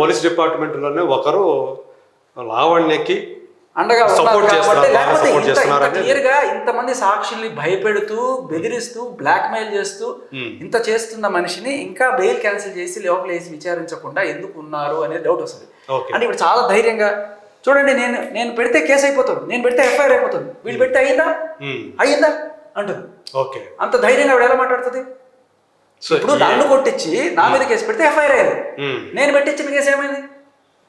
Police డిపార్ట్మెంట్లోనే ఒకరు లావణ్యకి అండగా Support ఉన్నారు కాబట్టి చేస్తున్నారు, లేకపోతే support ఇంత చేస్తున్నారు ఇంత అనేది. క్లియర్గా ఇంతమంది సాక్షుల్ని భయపెడుతూ బెదిరిస్తూ బ్లాక్ మెయిల్ చేస్తూ. ఇంత చేస్తున్న మనిషిని ఇంకా బెయిల్ క్యాన్సిల్ చేసి లోపల వేసి విచారించకుండా ఎందుకు ఉన్నారు అనేది డౌట్ వస్తుంది. అంటే ఇప్పుడు చాలా ధైర్యంగా చూడండి నేను నేను పెడితే కేసు అయిపోతుంది నేను పెడితే ఎఫ్ఐఆర్ అయిపోతుంది. వీళ్ళు పెడితే అయ్యిందా ఉమ్, అయ్యిందా అంటుంది. ఓకే. అంత ధైర్యంగా ఆవిడ ఎలా మాట్లాడుతుంది? సో ఇప్పుడు నన్ను కొట్టించి నా మీద కేసు పెడితే ఎఫ్ఐఆర్ అయ్యింది. ఉమ్, నేను పెట్టించిన కేసు ఏమైంది?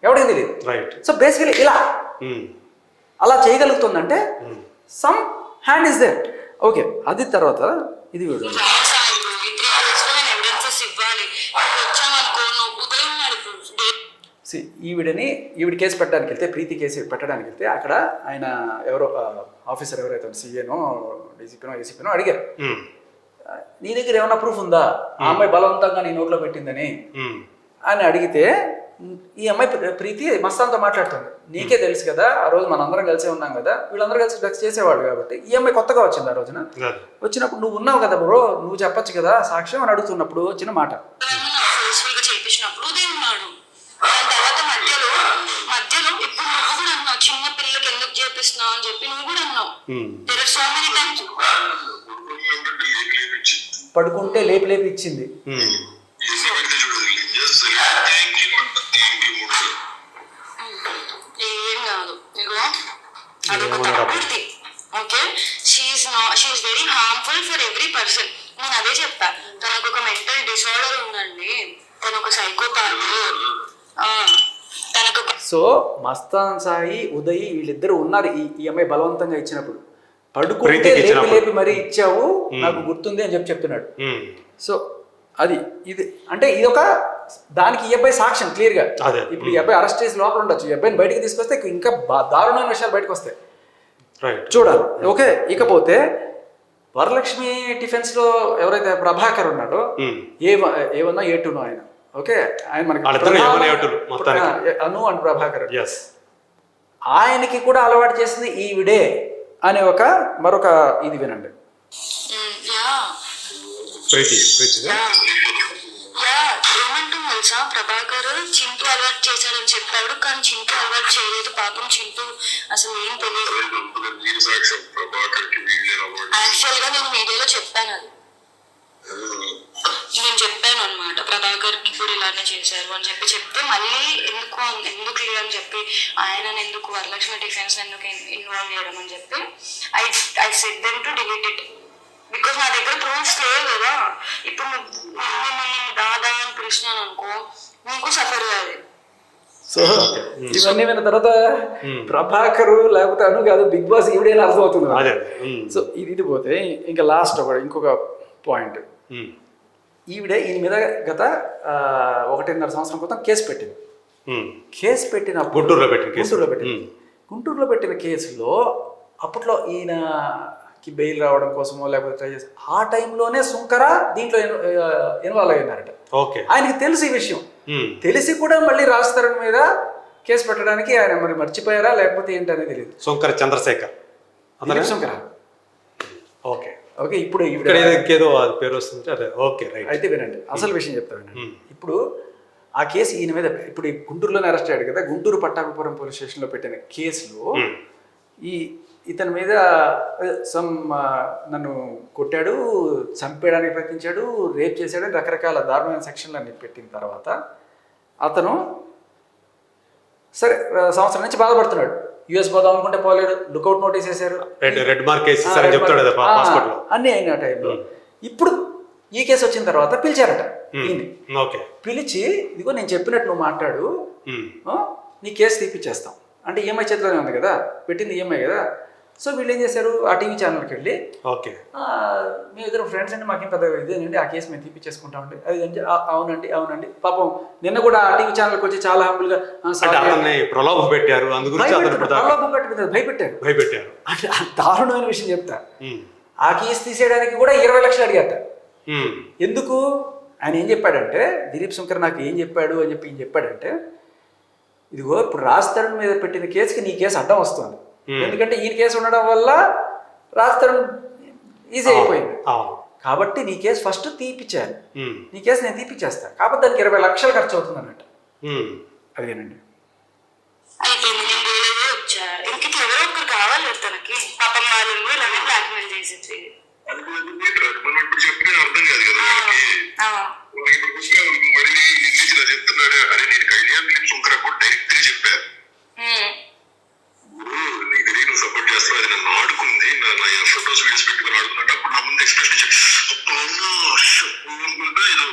ఎవరికి తెలియదు. రైట్ సో బేసికలీ ఇలా. ఉమ్, అలా చేయగలుగుతుందంటే some hand is there okay అది తర్వాత ఇది వీడు ఈవిడని ఈవిడ కేసు పెట్టడానికి వెళ్తే ప్రీతి కేసు పెట్టడానికి వెళ్తే అక్కడ ఆయన ఎవరో ఆఫీసర్ ఎవరైతే సీఏనో డీసీపీనో ఏసీపీనో అడిగారు. ఉమ్, "ఆ, నీ దగ్గర ఏమైనా ప్రూఫ్ ఉందా? ఆ అమ్మాయి బలవంతంగా నీ నోట్లో పెట్టిందని? అని అడిగితే ఈ అమ్మాయి ప్ర- ప్రీతి మస్తాన్తో మాట్లాడుతుంది. నీకే తెలుసు కదా ఆ రోజు మనందరం కలిసే ఉన్నాం కదా వీళ్ళందరూ కలిసి డ్రగ్స్ చేసేవాళ్ళు కాబట్టి ఈ అమ్మాయి కొత్తగా వచ్చింది ఆ రోజున. వచ్చినప్పుడు నువ్వు ఉన్నావు కదా బ్రో నువ్వు చెప్పొచ్చు కదా సాక్ష్యం అని అడుగుతున్నప్పుడు వచ్చిన మాట. చిన్న పిల్లలకి ఎందుకు చేపిస్తున్నావు? అని చెప్పి నువ్వు కూడా అన్నావు. పడుకుంటే లేపి లేపి ఇచ్చింది. Okay she is she is very harmful for every person నేను అదే చెప్పా తనకు ఒక మెంటల్ డిసార్డర్ ఉందండి తను ఒక సైకోపాత్ తనకు ఒక సో మస్తాన్ సాయి ఉదయ్ వీళ్ళిద్దరు ఉన్నారు ఈ ఈ అమ్మాయి బలవంతంగా ఇచ్చినప్పుడు. పడుకుంటే లేపి మరీ ఇచ్చావు నాకు గుర్తుంది అని చెప్పి చెప్తున్నాడు. సో అది ఇది అంటే ఇది ఒక దానికి ఈ అబ్బాయి సాక్ష్యం క్లియర్గా. ఇప్పుడు ఈ అబ్బాయి అరెస్ట్ చేసి లోపల ఉండొచ్చు. ఈ అబ్బాయిని బయటకు తీసుకొస్తే ఇంకా దారుణమైన విషయాలు బయటకు వస్తాయి. చూడాలి. ఓకే ఇకపోతే వరలక్ష్మి టిఫెన్స్లో ఎవరైతే ప్రభాకర్ ఉన్నాడో ఏ ఏ వన్ ఏ టూనో ఆయన. ఓకే ఆయన మనకి అను అండ్ ప్రభాకర్. ఎస్ ఆయనకి కూడా అలవాటు చేసింది ఈవిడే. అనే ఒక మరొక ఇది వినండి. తెలుసా ప్రభాకర్ చింటూ అలవాటు చేశాడని చెప్పాడు కానీ చింటూ అలవాటు చేయలేదు పాపం చింటూ అసలు ఏం తెలియదు. యాక్చువల్గా నేను మీడియాలో చెప్పాను అది. నేను చెప్పాను. అనమాట ప్రభాకర్కి కూడా ఇలానే చేశారు అని చెప్పి చెప్తే మళ్ళీ ఎందుకు ఎందుకు అని చెప్పి ఆయన ఎందుకు వరలక్ష్మి డిఫెన్స్ ఎందుకు ఇన్వాల్వ్ చేయడం అని చెప్పి I I set them to delete it because నా దగ్గర ప్రూఫ్స్ లేవు కదా. ఇప్పుడు నువ్వు మిమ్మల్ని దాదా అని పిలిచినాను అనుకో నీకు సఫర్ కాదు సో ఇవన్నీ విన్న తర్వాత ప్రభాకరు లేకపోతే అను కాదు బిగ్ బాస్ ఈవిడే అర్థమవుతుంది. సో ఇది ఇది పోతే ఇంకా లాస్ట్ ఒకటి ఇంకొక పాయింట్ ఈవిడ ఈయన మీద గత ఒకటిన్నర సంవత్సరం క్రితం కేసు పెట్టింది. కేసు పెట్టినప్పుడు గుంటూరులో పెట్టిన కేసు. గుంటూరులో పెట్టింది. గుంటూరులో పెట్టిన కేసులో అప్పట్లో ఈయనకి బెయిల్ రావడం కోసమో లేకపోతే ట్రై చేసి ఆ టైంలోనే సుంకర దీంట్లో ఇన్వాల్వ్ అయినారట ఓకే. ఆయనకి తెలుసు ఈ విషయం. తెలిసి కూడా మళ్ళీ రాజ్ తరుణ్ మీద కేసు పెట్టడానికి ఆయన మరి మర్చిపోయారా లేకపోతే ఏంటనేది తెలియదు శంకర్ చంద్రశేఖర్. శంకర ఓకే. ఓకే ఇప్పుడు ఇక్కడ ఏదో పేరు వస్తుంది. అదే ఓకే రైట్. అయితే వినండి. అసలు విషయం చెప్తా వినండి. ఇప్పుడు ఆ కేసు ఈయన మీద ఇప్పుడు ఈ గుంటూరులోనే అరెస్ట్ అయ్యాడు కదా గుంటూరు పట్టాభిపురం పోలీస్ స్టేషన్లో పెట్టిన కేసులో. ఈ ఇతని మీద సమ్ నన్ను కొట్టాడు చంపేయడానికి ప్రయత్నించాడు రేప్ చేశాడని రకరకాల దారుణమైన సెక్షన్లు అన్ని పెట్టిన తర్వాత అతను సరే సంవత్సరం నుంచి బాధపడుతున్నాడు. యుఎస్ పోదాం అనుకుంటే పోలేడు లుకౌట్ నోటీస్ వేశారు. రెడ్ మార్క్ చెప్తాడు అన్నీ అయిన టైంలో ఇప్పుడు ఈ కేసు వచ్చిన తర్వాత పిలిచారట పిలిచి ఇదిగో నేను చెప్పినట్టు నువ్వు మాట్లాడు. నీ కేసు తీపిచ్చేస్తాం. అంటే ఈఎంఐ చేతిలోనే ఉంది కదా? పెట్టింది ఈఎంఐ కదా? సో వీళ్ళు ఏం చేశారు? ఆ టీవీ ఛానల్కి వెళ్ళి ఓకే. "ఆ, మీ ఇద్దరు ఫ్రెండ్స్ అండి మాకేం పెద్ద ఇదేనండి ఆ కేసు మేము తీపిచ్చేసుకుంటామండి అది అంటే "ఆ, అవునండి అవునండి. పాపం నిన్న కూడా ఆ టీవీ ఛానల్కి వచ్చి చాలా హంబుల్గా ప్రలోభ పెట్టారు ఇప్పుడు దాకా భయపెట్టారు భయపెట్టారు. అంటే ఆ దారుణమైన విషయం చెప్తా. ఆ కేసు తీసేయడానికి కూడా ఇరవై లక్షలు అడిగారట ఉమ్, ఎందుకు? ఆయన ఏం చెప్పాడంటే దిలీప్ శంకర్ నాకు ఏం చెప్పాడు అని చెప్పి ఏం చెప్పాడంటే ఇదిగో ఇప్పుడు రాజ్ తరుణ్ మీద పెట్టిన కేసుకి నీ కేసు అడ్డం వస్తుంది. ఎందుకంటే ఈ కేసు ఉండడం వల్ల రాజ్ తరుణ్ ఈజీ అయిపోయింది. కాబట్టి నీ కేసు ఫస్ట్ తీపిచ్చాను ఉమ్, నీ కేసు నేను తీపిచ్చేస్తా. కాబట్టి దానికి ఇరవై లక్షలు ఖర్చు అవుతుంది అన్నట్టు అదేనండి అయిపోయింది నేను వేరేదే వచ్చా ఇంక ఇట్లా ఎవరో ఒకరు కావాలి కదా తనకి పాపం వాళ్ళు ఇలానే బ్లాక్మెయిల్ చేసేది అది డ్రగ్ మనం ఇప్పుడు చెప్తే అర్థం కాదు కదా వాళ్ళకి ఆ, వాళ్ళకి ఇప్పుడు వస్తే మరి ఇంగ్లీష్ ఇలా చెప్తున్నాడు అరే నేను కళ్యాణ్ ఫిలిప్స్ ఉంకరా కూడా డైరెక్ట్గా చెప్పా ఉమ్, ఇప్పుడు నీకు తెలియదు నువ్వు సపోర్ట్ చేస్తావు అది నన్ను ఆడుకుంది నా నా ఫొటోస్ వీడియోస్ పెట్టుకుని ఆడుకున్నట్టు అప్పుడు నా ముందు ఎక్స్ప్రెషన్ ఇచ్చాడు అబ్బా, అవునా? షో, అనుకుంటా ఏదో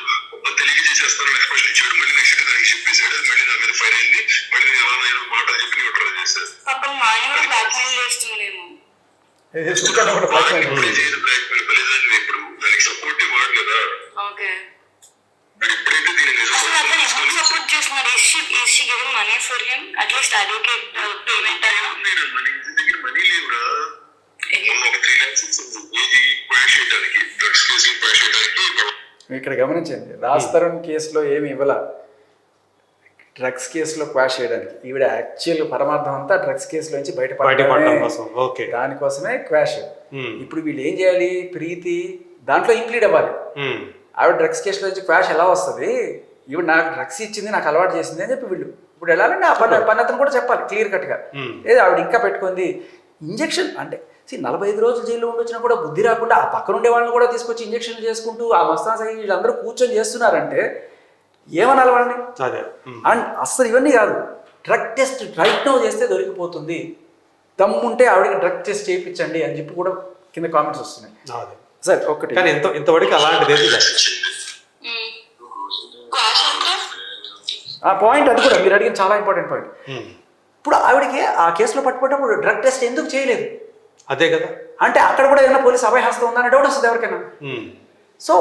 తెలియ చేసేస్తాను ఎక్స్ప్రెషన్ ఇచ్చాడు మళ్ళీ నెక్స్ట్ దానికి చెప్పేశాడు అది మళ్ళీ నా మీద ఫైర్ అయింది మళ్ళీ నేను ఎలా ఏదో మాటలు చెప్పి న్యూట్రల్ చేశాను పాపం మా ఆయన కూడా ఇప్పుడు దానికి సపోర్ట్ కదా. ఓకే. సపోర్ట్ చేస్తున్నారు is she is she giving money for him at least advocate payment అయినా నేను మన ఇంటి దగ్గర మనీ లేవురా ఇక్కడ గమనించండి. రాజ్ తరుణ్ కేసులో ఏమి ఇవ్వాల. డ్రగ్స్ కేసులో క్వాష్ చేయడానికి. ఈవిడ యాక్చువల్ పరమార్థం అంతా డ్రగ్స్ కేసులో నుంచి బయటపడటం బయటపడటమే కోసం. ఓకే. దానికోసమే క్వాష్. ఇప్పుడు వీళ్ళు ఏం చేయాలి? ప్రీతి దాంట్లో ఇంక్లూడ్ అవ్వాలి. ఆవిడ డ్రగ్స్ కేసులో నుంచి క్వాష్ ఎలా వస్తుంది? ఈవిడ నాకు డ్రగ్స్ ఇచ్చింది నాకు అలవాటు చేసింది అని చెప్పి వీళ్ళు. ఇప్పుడు వెళ్ళాలంటే ఆ పని పని అతను కూడా చెప్పాలి క్లియర్ కట్గా. లేదు ఆవిడ ఇంకా పెట్టుకుంది. ఇంజెక్షన్ అంటే నలభై ఐదు రోజులు జైల్లో ఉండొచ్చినా కూడా బుద్ధి రాకుండా ఆ పక్కన ఉండే వాళ్ళని కూడా తీసుకొచ్చి ఇంజెక్షన్ చేసుకుంటూ ఆ మస్తాన్ సహి వీళ్ళందరూ కూర్చొని చేస్తున్నారంటే ఏమనాలి వాళ్ళని అదే అండ్ అస్సలు ఇవన్నీ కాదు. డ్రగ్ టెస్ట్ రైట్ నో చేస్తే దొరికిపోతుంది. దమ్ముంటే ఆవిడకి డ్రగ్ టెస్ట్ చేయించండి అని చెప్పి కూడా కింద కామెంట్స్ వస్తున్నాయి. సరే ఒక్కటి కానీ ఇంత ఇంతవరకు అలాంటిది ఆ పాయింట్ అది కూడా మీరు అడిగిన చాలా ఇంపార్టెంట్ పాయింట్. ఇప్పుడు ఆవిడకి ఆ కేసులో పట్టుబడ్డప్పుడు డ్రగ్ టెస్ట్ ఎందుకు చేయలేదు? అదే కదా. అంటే అక్కడ కూడా ఏదైనా పోలీస్ అభయహస్తం ఉందనే డౌట్ వస్తుంది ఎవరికైనా. సో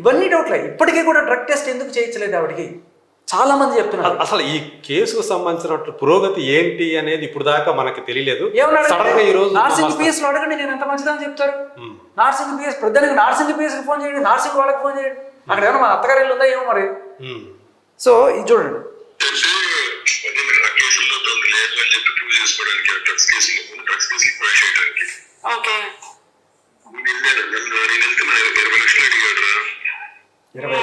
ఇవన్నీ డౌట్లే ఇప్పటికీ కూడా డ్రగ్ టెస్ట్ ఎందుకు చేయించలేదు ఆవిడకి? చాలా మంది చెప్తున్నారు అసలు ఈ కేసుకు సంబంధించిన పురోగతి ఏంటి అనేది ఇప్పుడు దాకా మనకి తెలియలేదు. నార్సింగ్ పిఎస్లో అడగండి నేను ఎంత మంచిదని చెప్తారు. నార్సింగ్ పిఎస్ ప్రధానికి నార్సింగ్ పిఎస్కి ఫోన్ చేయండి నార్సింగ్ వాళ్ళకి ఫోన్ చేయండి. అక్కడ ఏమైనా మా అత్తగారి ఇల్లు ఉందా ఏమో మరి? సో ఇది చూడండి. ఓకే. ఇరవై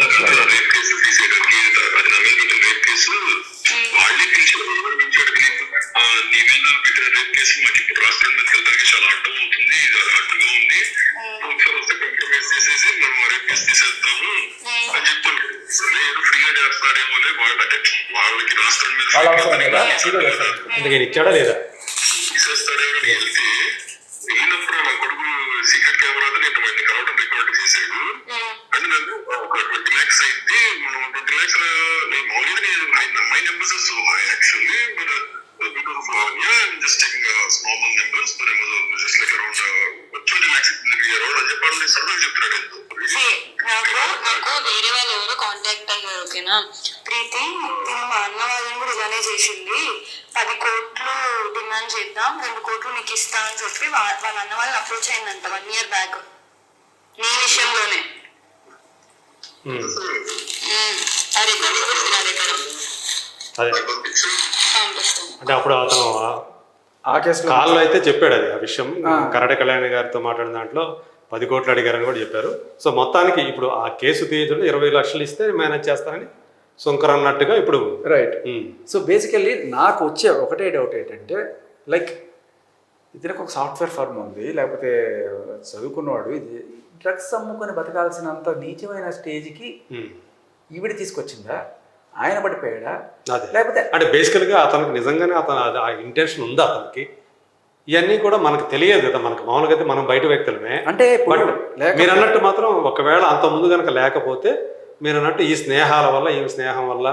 రేప్ కేసులు తీసేయడానికి అది నా మీద పెట్టిన రేప్ కేసు వాళ్ళే పిలిచారు ఎవరు నీ మీద పెట్టిన రేప్ కేసు మాకు ఇప్పుడు రాష్ట్రం మీదకి వెళ్ళడానికి చాలా అడ్డం అవుతుంది. ఇది అది అడ్డుగా ఉంది. ఒకసారి వస్తే కాంప్రమైజ్ చేసేసి మనం రేప్ కేసు తీసేద్దాము అని చెప్పాను ఫ్రీగా చేస్తాడేమో అని వాళ్ళ అంటే వాళ్ళకి రాష్ట్రం మీద. ఇంతకీ ఇచ్చాడా లేదా? తీసేస్తాడేమో అని వెళ్తే వెళ్ళినప్పుడు నా కొడుకు సీక్రెట్ కెమెరాతో నేను మంది కలవడం రికార్డ్ చేశాడు. అంటే ఒక ట్వంటీ ల్యాక్స్ అయింది మనం ట్వంటీ ల్యాక్స్ నేను మామూలుగా my numbers so high actually but because of Lavanya just taking small numbers but just like around twenty lakhs around అని చెప్పాలి నేను సడన్ చెప్తున్నాడు ఎందుకు నాకు వేరే వాళ్ళు ఎవరో కాంటాక్ట్ అయ్యారు ఓకేనా ప్రీతి మా అన్న వాళ్ళని కూడా ఇలానే చేసింది పది కోట్లు డిమాండ్ చేద్దాం రెండు కోట్లు నీకు ఇస్తా అని చెప్పి వాళ్ళ అన్న వాళ్ళని అప్రోచ్ అయిందంట వన్ ఇయర్ బ్యాక్ నీ విషయంలోనే ఉమ్, ఉమ్, ఆ రికార్డ్స్ కూడా ఉంది నా దగ్గర అదే. అంటే అప్పుడు అతను ఆ- కేసులో కాల్లో అయితే చెప్పాడు అది ఆ విషయం. ఆ. కరట కళ్యాణ్ గారితో మాట్లాడిన దాంట్లో పది కోట్లు అడిగారని కూడా చెప్పారు. సో మొత్తానికి ఇప్పుడు ఆ కేసు తీయకుండా ఇరవై లక్షలు ఇస్తే మేనేజ్ చేస్తారని శంకర్ అన్నట్టుగా ఇప్పుడు రైట్ సో బేసికల్లీ నాకు వచ్చే ఒకటే డౌట్ ఏంటంటే లైక్ ఇతనికి ఒక సాఫ్ట్వేర్ ఫర్మ్ ఉంది. లేకపోతే చదువుకున్నవాడు ఇది డ్రగ్స్ అమ్ముకొని బతకాల్సినంత నీచమైన స్టేజ్కి ఈవిడ తీసుకొచ్చిందా? ఆయన పడిపోయాడా? లేకపోతే అంటే బేసికల్గా అతనికి నిజంగానే అతను ఆ ఇంటెన్షన్ ఉందా అతనికి? ఇవన్నీ కూడా మనకు తెలియదు కదా. మనకు మామూలుగా అయితే మనం బయట వ్యక్తులమే. అంటే బట్ మీరు అన్నట్టు మాత్రం ఒకవేళ అంత ముందు కనుక లేకపోతే మీరు అన్నట్టు ఈ స్నేహాల వల్ల ఈ స్నేహం వల్ల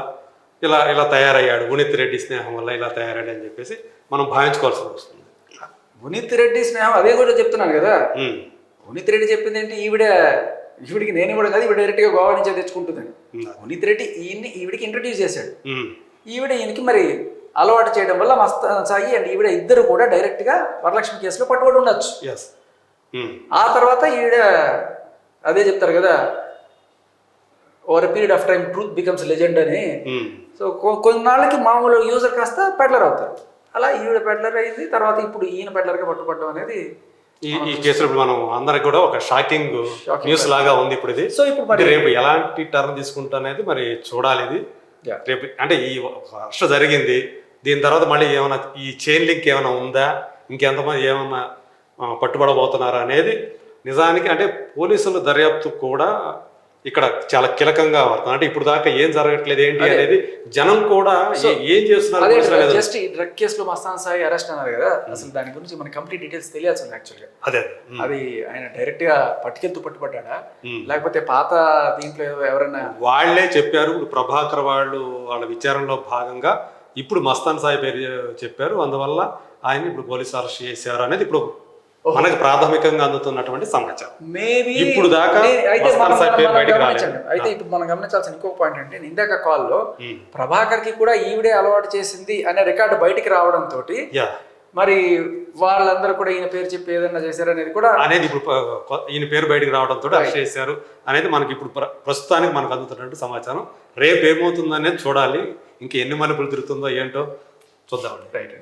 ఇలా ఇలా తయారయ్యాడు. ఉనిత్ రెడ్డి స్నేహం వల్ల ఇలా తయారయ్యాడు అని చెప్పేసి మనం భావించుకోవాల్సి వస్తుంది పునీత్ రెడ్డి స్నేహం అదే కూడా చెప్తున్నాను కదా. పునీత్ రెడ్డి చెప్పింది ఏంటి? ఈవిడ ఈవిడికి నేను ఇవ్వడం కాదు ఈవిడ డైరెక్ట్గా గోవా నుంచే తెచ్చుకుంటుందని. పునీత్ రెడ్డి ఈయన్ని ఈవిడికి ఇంట్రడ్యూస్ చేశాడు. ఈవిడ ఈయనకి మరి అలవాటు చేయడం వల్ల మస్త సాయి అండ్ ఈవిడ ఇద్దరు కూడా డైరెక్ట్గా వరలక్ష్మి కేసులో పట్టుబడి ఉండొచ్చు. ఆ తర్వాత ఈవిడ అదే చెప్తారు కదా over period of time truth becomes legend అని. సో కొన్నాళ్ళకి మామూలు యూజర్ కాస్త పెడ్లర్ అవుతారు. అలా ఈవిడ పెడ్లర్ అయింది తర్వాత ఇప్పుడు ఈయన పెడ్లర్గా పట్టుబడడం అనేది ఈ ఈ కేసులో మనం అందరికి కూడా ఒక షాకింగ్. న్యూస్ లాగా ఉంది ఇప్పుడు ఇది సో ఇప్పుడు మరి రేపు ఎలాంటి టర్న్ తీసుకుంటా అనేది మరి చూడాలి ఇది. రేపు అంటే ఈ అరెస్ట్ జరిగింది దీని తర్వాత మళ్ళీ ఏమైనా ఈ చైన్ లింక్ ఏమైనా ఉందా ఇంకెంతమంది ఏమన్నా ఆ, పట్టుబడబోతున్నారా అనేది నిజానికి అంటే పోలీసుల దర్యాప్తు కూడా ఇక్కడ చాలా కీలకంగా పడుతుంది అంటే ఇప్పుడు దాకా ఏం జరగట్లేదు ఏంటి అనేది జనం కూడా ఏ- చేస్తున్నారు జస్ట్ ఈ డ్రగ్ కేసులో మస్తాన్ సాయి అరెస్ట్ అన్నారు కదా అసలు దాని గురించి మనకి కంప్లీట్ డీటెయిల్స్ తెలియాల్సింది యాక్చువల్గా అదే. అది ఆయన డైరెక్ట్గా పట్టుకెళ్తూ పట్టుబడ్డా. లేకపోతే పాత దీంట్లో ఎవరైనా వాళ్ళే చెప్పారు ప్రభాకర్ వాళ్ళు వాళ్ళ విచారణలో భాగంగా ఇప్పుడు మస్తాన్ సాయి పేరు చెప్పారు. అందువల్ల ఆయన ఇప్పుడు పోలీసు అరెస్ట్ చేశారు అనేది ఇప్పుడు మనకు ప్రాథమికంగా అందుతున్నటువంటి సమాచారం. మేబీ ఇప్పుడు దాకా అయితే మనం- గమనించండి. అయితే ఇప్పుడు మనం గమనించాల్సిన ఇంకొక పాయింట్ అంటే ఇందాక కాల్లో. ప్రభాకర్కి కూడా ఈవిడే అలవాటు చేసింది అనే రికార్డు బయటికి రావడం తోటి మరి వాళ్ళందరూ కూడా ఈయన పేరు చెప్పి ఏదైనా చేశారు అనేది కూడా అనేది ఇప్పుడు ఈయన పేరు బయటికి రావడంతో అరెస్ట్ చేశారు. అనేది మనకి ఇప్పుడు ప్ర- ప్రస్తుతానికి మనకు అందుతున్నట్టు సమాచారం. రేపు ఏమవుతుందనేది చూడాలి. ఇంకా ఎన్ని మలుపులు తిరుగుతుందో ఏంటో చూద్దామండి. రైట్